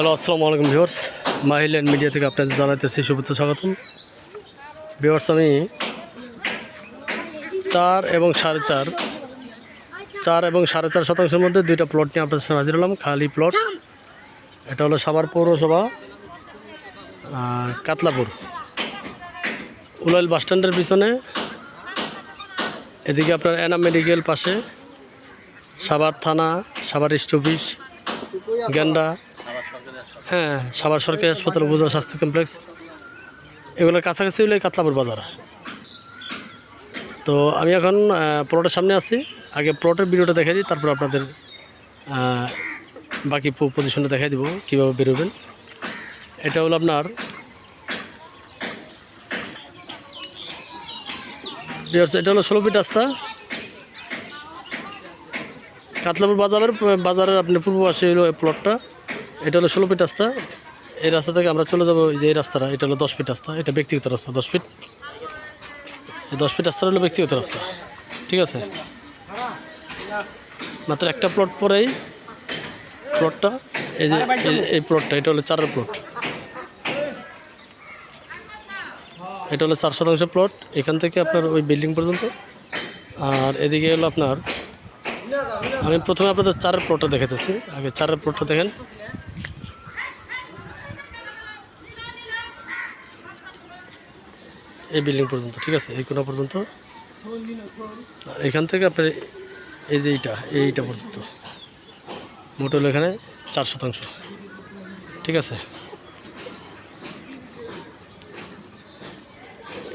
Hello আসসালামু আলাইকুম viewers মাহিল্যান্ড media থেকে আপনাদের জানাইতেছি শুভেচ্ছা, স্বাগতম। ভিউয়ার্স আমি চার এবং সাড়ে চার চার এবং সাড়ে চার শতাংশের মধ্যে দুইটা প্লট নিয়ে আপনাদের সামনে হাজির হলাম, খালি প্লট এটা হলো সাভার পৌরসভা কাতলাপুর। উলাইল বাসস্ট্যান্ডের পিছনে, এদিকে আপনার এনাম মেডিকেল পাশে, সাভার থানা, সাভার ইস্ট অফিস গেন্ডা হ্যাঁ সাভার সরকারি হাসপাতাল, উপজেলা স্বাস্থ্য কমপ্লেক্স। এগুলোর কাছাকাছি হলে কাতলাপুর বাজার। তো আমি এখন প্লটের সামনে আছি। আগে প্লটের ভিডিওটা দেখাই দিই, তারপর আপনাদের বাকি পজিশনটা দেখাই দিব, কীভাবে বেরোবেন। এটা হলো আপনার এটা হলো ষোলো ফিট রাস্তা। কাতলাপুর বাজারের বাজারের আপনি পূর্ব পাশে হলো প্লটটা এটা হলো ষোলো ফিট রাস্তা। এই রাস্তা থেকে আমরা চলে যাব যে এই রাস্তাটা, এটা হলো দশ ফিট রাস্তা, এটা ব্যক্তিগত রাস্তা, দশ ফিট। এই দশ ফিট রাস্তা হলো ব্যক্তিগত রাস্তা, ঠিক আছে? মাত্র একটা প্লট পরেই প্লটটা এই যে, এই প্লটটা এটা হলো চারের প্লট এটা হলো চার শতাংশ প্লট এখান থেকে আপনার ওই বিল্ডিং পর্যন্ত। আর এদিকে হলো আপনার, আমি প্রথমে আপনাদের চারের প্লটটা দেখাতেছি আগে চারের প্লটটা দেখেন। এই বিল্ডিং পর্যন্ত, ঠিক আছে? এই কোনা পর্যন্ত। আর এখান থেকে আপনার এই যে এইটা এইটা পর্যন্ত। মোট হলো এখানে চার শতাংশ। ঠিক আছে?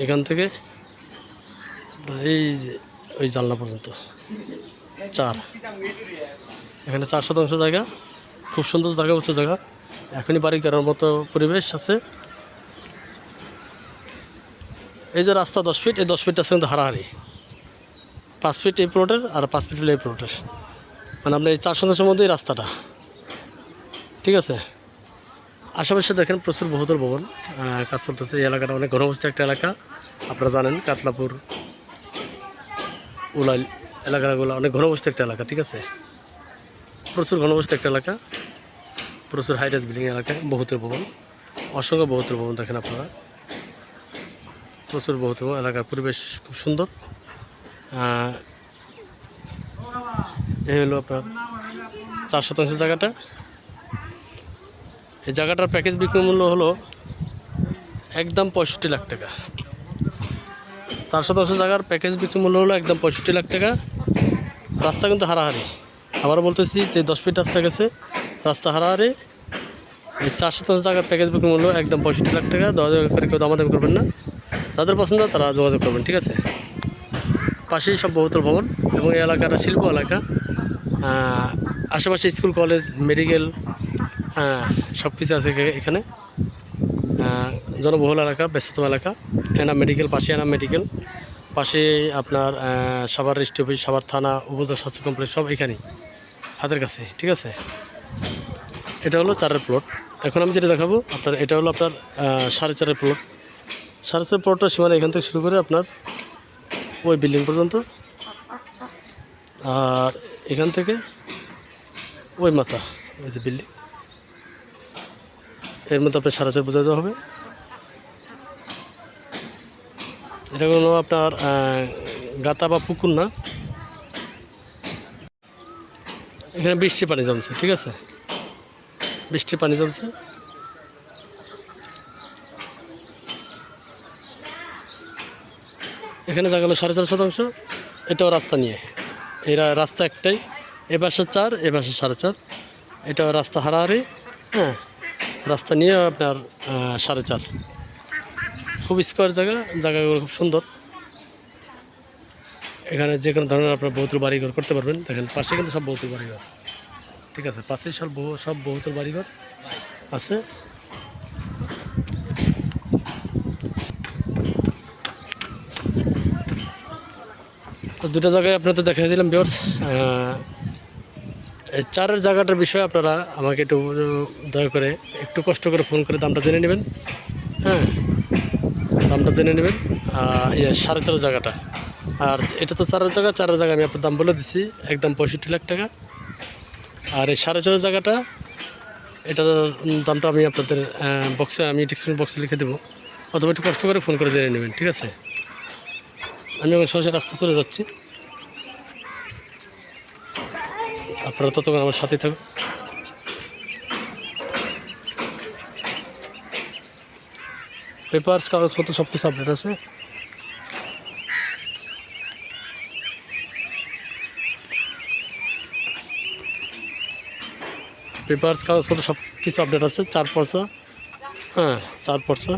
এখান থেকে এই যে ওই জানলা পর্যন্ত, চার। এখানে চার শতাংশ জায়গা। খুব সুন্দর জায়গা, উঁচু জায়গা। এখনই বাড়ি করার মতো পরিবেশ আছে। এই যে রাস্তা দশ ফিট, এই দশ ফিট আছে কিন্তু হারাহারি। পাঁচ ফিট এই প্লটের আর পাঁচ ফিট এই প্লটের মানে আপনার এই চার শতাংশের মধ্যেই রাস্তাটা। ঠিক আছে? আশেপাশে দেখেন প্রচুর বহুতল ভবন। কাজ চলতেছে। এই এলাকাটা অনেক ঘনবস্ত একটা এলাকা। আপনারা জানেন কাতলাপুর উলাইল এলাকাগুলো অনেক ঘনবস্ত একটা এলাকা, ঠিক আছে? প্রচুর ঘনবস্ত একটা এলাকা। প্রচুর হাইরাইজ বিল্ডিং এলাকা, বহুতল ভবন। অসংখ্য বহুতল ভবন দেখেন আপনারা। প্রচুর ভবন, এলাকার পরিবেশ খুব সুন্দর। এই হলো আপনার চার শতাংশ জায়গাটা। এই জায়গাটার প্যাকেজ বিক্রি মূল্য হলো একদম পঁয়ষট্টি লাখ টাকা। চার শতাংশ জায়গার প্যাকেজ বিক্রি মূল্য হলো একদম পঁয়ষট্টি লাখ টাকা। রাস্তা কিন্তু হারাহারি। আবার বলতেছি যে দশ ফিট রাস্তা গেছে রাস্তা হারাহারি। এই চার শতাংশ জায়গার প্যাকেজ বিক্রি মূল্য একদম পঁয়ষট্টি লাখ টাকা। যোগাযোগ করে কেউ দামাদামি করবেন না। যাদের পছন্দ, তারা যোগাযোগ করবেন, ঠিক আছে? পাশেই সব বহুতল ভবন এবং এই এলাকাটা শিল্প এলাকা। আশেপাশে স্কুল, কলেজ, মেডিকেল হ্যাঁ সব কিছু আছে এখানে। জনবহুল এলাকা, ব্যস্ততম এলাকা। এনাম মেডিকেল, পাশে এনাম মেডিকেল। পাশে আপনার সাভার রেস্ট অফিস, সাভার থানা, উপজেলা স্বাস্থ্য কমপ্লেক্স, সব এখানেই, হাতের কাছে, ঠিক আছে? এটা হলো চারের প্লট এখন আমি যেটা দেখাবো, আপনার, এটা হলো আপনার সাড়ে চারের প্লট সাড়ে চার প্লটটা সীমানা এখান থেকে শুরু করে আপনার ওই বিল্ডিং পর্যন্ত। আর এখান থেকে ওই মাথা ওই যে বিল্ডিং এর মধ্যে আপনার সাড়ে চার বোঝাতে হবে। এটা কোনো আপনার গাতা বা পুকুর না। এখানে বৃষ্টির পানি জমছে, ঠিক আছে? বৃষ্টির পানি জমছে। এখানে দেখা গেলো সাড়ে চার শতাংশ। এটাও রাস্তা নিয়ে। এরা রাস্তা একটাই। এ পাশে চার এ পাশে সাড়ে চার। এটাও রাস্তা হারাহারি। হ্যাঁ। রাস্তা নিয়ে আপনার সাড়ে চার। খুব স্কোয়ার জায়গা। জায়গাগুলো খুব সুন্দর। এখানে যে কোনো ধরনের আপনার বহুতল বাড়িঘর করতে পারবেন। দেখেন পাশে কিন্তু সব বহুতল বাড়িঘর। ঠিক আছে পাশেই সব বহু সব বহুতল বাড়িঘর আছে। তো দুটো জায়গায় আপনাদের দেখাই দিলাম বিয়ার্স চারের জায়গাটার বিষয়ে আপনারা আমাকে একটু দয়া করে একটু কষ্ট করে ফোন করে দামটা জেনে নেবেন। হ্যাঁ দামটা জেনে নেবেন। ইয়ে সাড়ে চারের জায়গাটা। আর এটা তো চারের জায়গা চারের জায়গা আমি আপনার দাম বলে দিছি, একদম পঁয়ষট্টি লাখ টাকা। আর এই সাড়ে চারের জায়গাটা, এটার দামটা আমি আপনাদের বক্সে আমি ডিসক্রিপশন বক্সে লিখে দেবো। অথবা একটু কষ্ট করে ফোন করে জেনে নেবেন, ঠিক আছে? আমি এখন সরাসরি রাস্তা চলে যাচ্ছি। আপনারা ততক্ষণ আমার সাথেই থাকুন। পেপার্স, কাগজপত্র সব কিছু আপডেট আছে। পেপার্স, কাগজপত্র সব কিছু আপডেট আছে। চার পয়সা। হ্যাঁ চার পয়সা।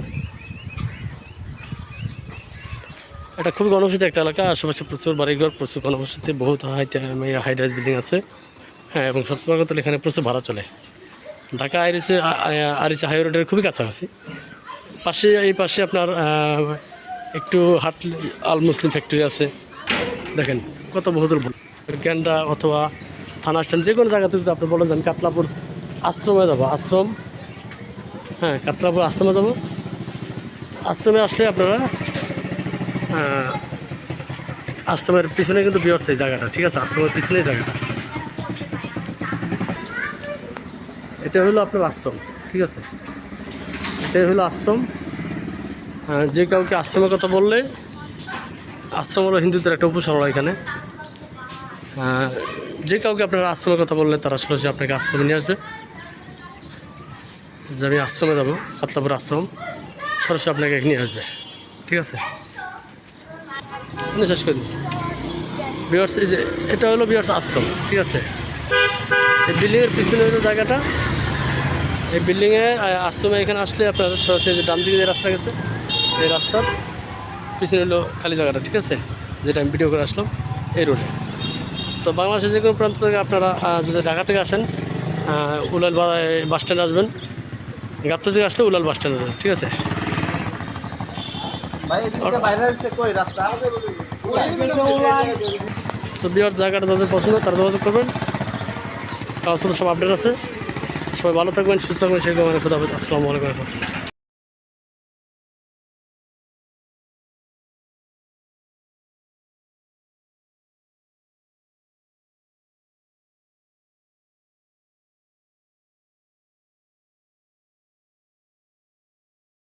এটা খুব ঘনবসতি একটা এলাকা। আশেপাশে প্রচুর বাড়িঘর, প্রচুর ঘনবসতি বহুত হাই রাইজ বিল্ডিং আছে। হ্যাঁ এবং সত্যি কথা এখানে প্রচুর ভাড়া চলে। ঢাকা আইরিসে আরিসে হাই রোডের খুবই কাছাকাছি। পাশে, এই পাশে আপনার একটু হাট, আল মুসলিম ফ্যাক্টরি আছে। দেখেন কত বহুদূর গ্যান্ডা অথবা থানা স্ট্যান্ড, যে কোনো জায়গাতে যদি আপনি বলেন যে আমি কাতলাপুর আশ্রমে যাব। আশ্রম হ্যাঁ কাতলাপুর আশ্রমে যাব। আশ্রমে আসলে আপনারা আশ্রমের পিছনে কিন্তু বিয়র্স এই জায়গাটা, ঠিক আছে? আশ্রমের পিছনে জায়গাটা। এটা হলো আপনার আশ্রম, ঠিক আছে? এটাই হলো আশ্রম। যে কাউকে আশ্রমের কথা বললে, আশ্রম হলো হিন্দুদের একটা উপসর্গ এখানে। যে কাউকে আপনারা আশ্রমের কথা বললে, তারা সরাসরি আপনাকে আশ্রমে নিয়ে আসবে। যে আমি আশ্রমে যাব কাতলাপুর আশ্রম, সরাসরি আপনাকে নিয়ে আসবে, ঠিক আছে? আমি শেষ করি বিয়ার্স এই যে, এটা হলো বিয়ার্স আশ্রম, ঠিক আছে? এই বিল্ডিংয়ের পিছনে হলো জায়গাটা। এই বিল্ডিংয়ে আশ্রমে এখানে আসলে আপনার সরাসরি যে ডান দিকে যে রাস্তা গেছে, এই রাস্তার পিছনে হলো খালি জায়গাটা, ঠিক আছে? যেটা আমি ভিডিও করে আসলাম, এই রোডে তো বাংলাদেশের যে কোনো প্রান্ত থেকে আপনারা যদি ঢাকা থেকে আসেন উলাল বাস স্ট্যান্ড আসবেন। গাপ্তা থেকে আসলে উলাল বাস স্ট্যান্ড আসবেন ঠিক আছে? তো বিহার জায়গাটা যাদের পছন্দ, তারা যোগাযোগ করবেন। কাগজপত্র সব আপডেট আছে। সবাই ভালো থাকবেন, সুস্থ থাকবেন, সেই আসসালামু আলাইকুম।